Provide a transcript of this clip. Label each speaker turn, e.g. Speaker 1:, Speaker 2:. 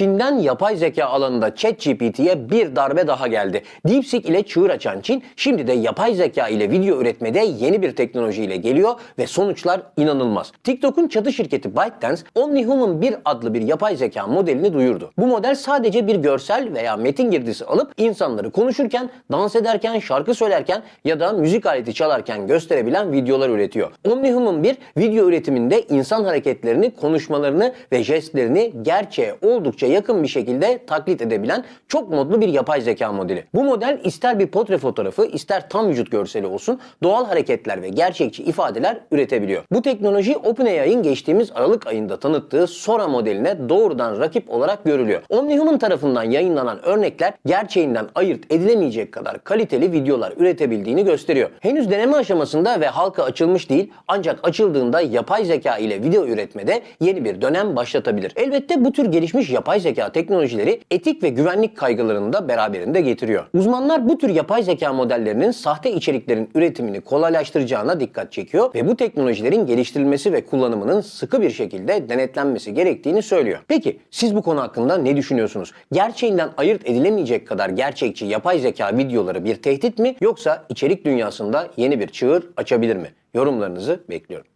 Speaker 1: Çin'den yapay zeka alanında ChatGPT'ye bir darbe daha geldi. DeepSeek ile çığır açan Çin şimdi de yapay zeka ile video üretmede yeni bir teknolojiyle geliyor ve sonuçlar inanılmaz. TikTok'un çatı şirketi ByteDance, OmniHuman 1 adlı bir yapay zeka modelini duyurdu. Bu model sadece bir görsel veya metin girdisi alıp insanları konuşurken, dans ederken, şarkı söylerken ya da müzik aleti çalarken gösterebilen videolar üretiyor. OmniHuman 1 video üretiminde insan hareketlerini, konuşmalarını ve jestlerini gerçeğe oldukça yakın bir şekilde taklit edebilen çok modlu bir yapay zeka modeli. Bu model ister bir portre fotoğrafı, ister tam vücut görseli olsun doğal hareketler ve gerçekçi ifadeler üretebiliyor. Bu teknoloji OpenAI'ın geçtiğimiz Aralık ayında tanıttığı Sora modeline doğrudan rakip olarak görülüyor. OmniHuman tarafından yayınlanan örnekler gerçeğinden ayırt edilemeyecek kadar kaliteli videolar üretebildiğini gösteriyor. Henüz deneme aşamasında ve halka açılmış değil ancak açıldığında yapay zeka ile video üretmede yeni bir dönem başlatabilir. Elbette bu tür gelişmiş yapay zeka teknolojileri etik ve güvenlik kaygılarını da beraberinde getiriyor. Uzmanlar bu tür yapay zeka modellerinin sahte içeriklerin üretimini kolaylaştıracağına dikkat çekiyor ve bu teknolojilerin geliştirilmesi ve kullanımının sıkı bir şekilde denetlenmesi gerektiğini söylüyor. Peki siz bu konu hakkında ne düşünüyorsunuz? Gerçeğinden ayırt edilemeyecek kadar gerçekçi yapay zeka videoları bir tehdit mi yoksa içerik dünyasında yeni bir çığır açabilir mi? Yorumlarınızı bekliyorum.